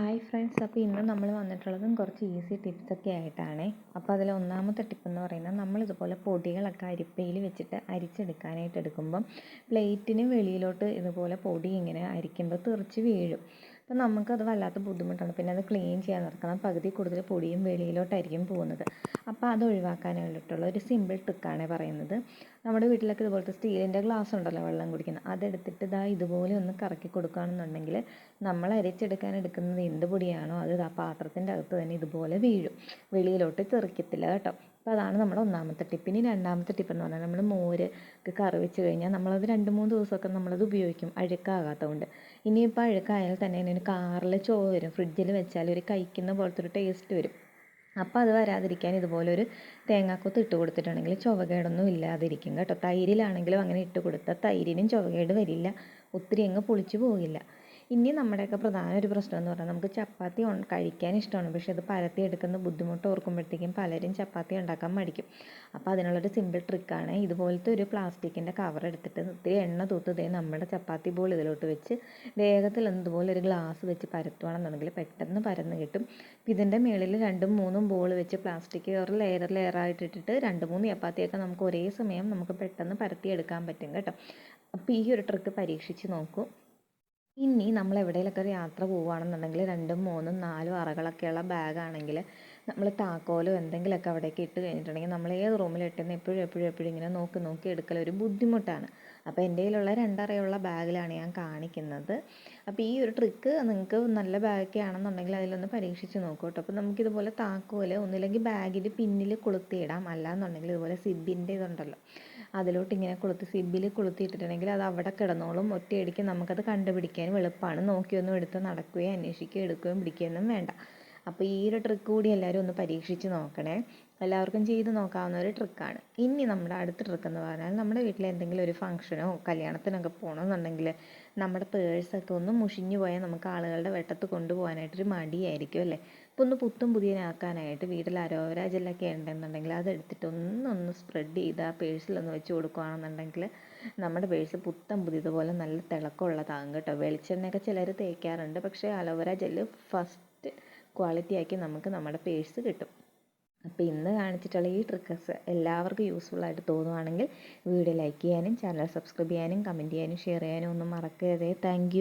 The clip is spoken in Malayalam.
ഹായ് ഫ്രണ്ട്സ് അപ്പോൾ ഇന്ന് നമ്മൾ വന്നിട്ടുള്ളതും കുറച്ച് ഈസി ടിപ്സൊക്കെ ആയിട്ടാണ്. അപ്പോൾ അതിൽ ഒന്നാമത്തെ ടിപ്പ് എന്ന് പറയുന്നത് നമ്മൾ ഇതുപോലെ പൊടികളൊക്കെ അരിപ്പയിൽ വെച്ചിട്ട് അരിച്ചെടുക്കാനായിട്ട് എടുക്കുമ്പം പ്ലേറ്റിന് വെളിയിലോട്ട് ഇതുപോലെ പൊടി ഇങ്ങനെ അരിക്കുമ്പോൾ തെറിച്ച് വീഴും. അപ്പോൾ നമുക്കത് വല്ലാത്ത ബുദ്ധിമുട്ടാണ്. പിന്നെ അത് ക്ലീൻ ചെയ്യാൻ നടക്കണം. പകുതി കൂടുതൽ പൊടിയും വെളിയിലോട്ടായിരിക്കും പോകുന്നത്. അപ്പോൾ അത് ഒഴിവാക്കാനായിട്ടുള്ള ഒരു സിമ്പിൾ ട്രിക്കാണ് പറയുന്നത്. നമ്മുടെ വീട്ടിലൊക്കെ ഇതുപോലത്തെ സ്റ്റീലിന്റെ ഗ്ലാസ് ഉണ്ടല്ലോ വെള്ളം കുടിക്കുന്നത് അതെടുത്തിട്ട് ഇതാ ഇതുപോലെ ഒന്ന് കറക്കി കൊടുക്കുകയാണെന്നുണ്ടെങ്കിൽ നമ്മൾ അരിച്ചെടുക്കാൻ എടുക്കുന്നത് എന്ത് പൊടിയാണോ അത് ആ പാത്രത്തിന്റെ അകത്ത് തന്നെ ഇതുപോലെ വീഴും. വെളിയിലോട്ട് തെറിക്കത്തില്ല കേട്ടോ. അപ്പോൾ അതാണ് നമ്മുടെ ഒന്നാമത്തെ ടിപ്പ്. ഇനി രണ്ടാമത്തെ ടിപ്പ് എന്ന് പറഞ്ഞാൽ നമ്മൾ മോര് കറി വെച്ച് കഴിഞ്ഞാൽ നമ്മളത് രണ്ട് മൂന്ന് ദിവസമൊക്കെ നമ്മളത് ഉപയോഗിക്കും. അഴുക്കാകാത്തതുകൊണ്ട്. ഇനിയിപ്പോൾ അഴുക്കായാൽ തന്നെ അതിന് കാറിൽ ചോറ് വരും. ഫ്രിഡ്ജിൽ വെച്ചാൽ ഒരു കഴിക്കുന്ന പോലത്തെ ഒരു ടേസ്റ്റ് വരും. അപ്പോൾ അത് വരാതിരിക്കാൻ ഇതുപോലൊരു തേങ്ങാക്കൊത്ത് ഇട്ട് കൊടുത്തിട്ടുണ്ടെങ്കിൽ ചുവകേടൊന്നും ഇല്ലാതിരിക്കും കേട്ടോ. തൈരിലാണെങ്കിലും അങ്ങനെ ഇട്ട് കൊടുത്താൽ തൈരിനും ചുവകേട് വരില്ല. ഒത്തിരി അങ്ങ് പുളിച്ചു പോകില്ല. ഇനി നമ്മുടെയൊക്കെ പ്രധാന ഒരു പ്രശ്നം എന്ന് പറഞ്ഞാൽ നമുക്ക് ചപ്പാത്തി കഴിക്കാൻ ഇഷ്ടമാണ്. പക്ഷെ അത് പരത്തി എടുക്കുന്ന ബുദ്ധിമുട്ട് ഓർക്കുമ്പോഴത്തേക്കും പലരും ചപ്പാത്തി ഉണ്ടാക്കാൻ മടിക്കും. അപ്പോൾ അതിനുള്ളൊരു സിമ്പിൾ ട്രിക്കാണ് ഇതുപോലത്തെ ഒരു പ്ലാസ്റ്റിക്കിന്റെ കവർ എടുത്തിട്ട് ഒത്തിരി എണ്ണ തൂത്ത് ദേ നമ്മുടെ ചപ്പാത്തി ബോൾ ഇതിലോട്ട് വെച്ച് വേഗത്തിൽ ഇതുപോലെ ഒരു ഗ്ലാസ് വെച്ച് പരത്തുവാണെന്നുണ്ടെങ്കിൽ പെട്ടെന്ന് പരന്ന് കിട്ടും. ഇതിന്റെ മുകളിൽ രണ്ടും മൂന്നും ബോൾ വെച്ച് പ്ലാസ്റ്റിക് കവർ ലെയർ ലെയറായിട്ട് ഇട്ടിട്ട് രണ്ട് മൂന്ന് ചപ്പാത്തിയൊക്കെ നമുക്ക് ഒരേ സമയം നമുക്ക് പെട്ടെന്ന് പരത്തി എടുക്കാൻ പറ്റും കേട്ടോ. അപ്പോൾ ഈ ഒരു ട്രിക്ക് പരീക്ഷിച്ച് നോക്കൂ. ഇനി നമ്മൾ എവിടെയെങ്കിലൊക്കെ ഒരു യാത്ര പോവുകയാണെന്നുണ്ടെങ്കിൽ രണ്ടും മൂന്നും നാലും അറകളൊക്കെയുള്ള ബാഗാണെങ്കിൽ നമ്മൾ താക്കോലോ എന്തെങ്കിലുമൊക്കെ അവിടേക്ക് ഇട്ട് കഴിഞ്ഞിട്ടുണ്ടെങ്കിൽ നമ്മൾ ഏത് റൂമിൽ ഇട്ടെന്ന് എപ്പോഴും എപ്പോഴും എപ്പോഴും ഇങ്ങനെ നോക്കി നോക്കി എടുക്കൽ ഒരു ബുദ്ധിമുട്ടാണ്. അപ്പോൾ എന്റെ കയ്യിലുള്ള രണ്ടറയുള്ള ബാഗിലാണ് ഞാൻ കാണിക്കുന്നത്. അപ്പോൾ ഈ ഒരു ട്രിക്ക് നിങ്ങൾക്ക് നല്ല ബാഗൊക്കെ ആണെന്നുണ്ടെങ്കിൽ അതിലൊന്ന് പരീക്ഷിച്ച് നോക്കൂ കേട്ടോ. അപ്പോൾ നമുക്കിതുപോലെ താക്കോൽ ഒന്നില്ലെങ്കിൽ ബാഗിൽ പിന്നിൽ കൊളുത്തിയിടാം. അല്ലാന്നുണ്ടെങ്കിൽ ഇതുപോലെ സിബിന്റെ ഇതുണ്ടല്ലോ. അതിലോട്ട് ഇങ്ങനെ കൊളുത്തി സിബിൽ കൊളുത്തിയിട്ടിട്ടുണ്ടെങ്കിൽ അത് അവിടെ കിടന്നോളും. ഒറ്റയടിക്ക് നമുക്കത് കണ്ടുപിടിക്കാനും എളുപ്പമാണ് നോക്കിയൊന്നും എടുത്ത് നടക്കുകയോ അന്വേഷിക്കുകയോ എടുക്കുകയും പിടിക്കുകയൊന്നും വേണ്ട. അപ്പോൾ ഈ ഒരു ട്രിക്ക് കൂടി എല്ലാവരും ഒന്ന് പരീക്ഷിച്ച് നോക്കണേ. എല്ലാവർക്കും ചെയ്ത് നോക്കാവുന്ന ഒരു ട്രിക്കാണ് ഇനി നമ്മുടെ അടുത്ത ട്രിക്ക് എന്ന് പറഞ്ഞാൽ നമ്മുടെ വീട്ടിൽ എന്തെങ്കിലും ഒരു ഫംഗ്ഷനോ കല്യാണത്തിനൊക്കെ പോകണമെന്നുണ്ടെങ്കിൽ നമ്മുടെ പേഴ്സൊക്കെ ഒന്ന് മുഷിഞ്ഞു പോയാൽ നമുക്ക് ആളുകളുടെ വെട്ടത്ത് കൊണ്ടുപോകാനായിട്ടൊരു മടിയായിരിക്കും അല്ലേ? അപ്പോൾ ഒന്ന് പുത്തും പുതിയനാക്കാനായിട്ട് വീട്ടിൽ അരോവര ജെല്ലൊക്കെ ഉണ്ടെന്നുണ്ടെങ്കിൽ അതെടുത്തിട്ട് ഒന്നൊന്ന് സ്പ്രെഡ് ചെയ്ത് ആ പേഴ്സിലൊന്ന് വെച്ച് കൊടുക്കുകയാണെന്നുണ്ടെങ്കിൽ നമ്മുടെ പേഴ്സ് പുത്തം പുതിയതുപോലെ നല്ല തിളക്കമുള്ളതാകും കേട്ടോ. വെളിച്ചെണ്ണയൊക്കെ ചിലർ തേക്കാറുണ്ട്. പക്ഷേ അലോവേര ജെല്ല് ഫസ്റ്റ് ക്വാളിറ്റി ആക്കി നമുക്ക് നമ്മുടെ പേഴ്സ് കിട്ടും. അപ്പോൾ ഇന്ന് കാണിച്ചിട്ടുള്ള ഈ ട്രിക്കസ് എല്ലാവർക്കും യൂസ്ഫുൾ ആയിട്ട് തോന്നുവാണെങ്കിൽ വീഡിയോ ലൈക്ക് ചെയ്യാനും ചാനൽ സബ്സ്ക്രൈബ് ചെയ്യാനും കമന്റ് ചെയ്യാനും ഷെയർ ചെയ്യാനും ഒന്നും മറക്കരുതേ. താങ്ക്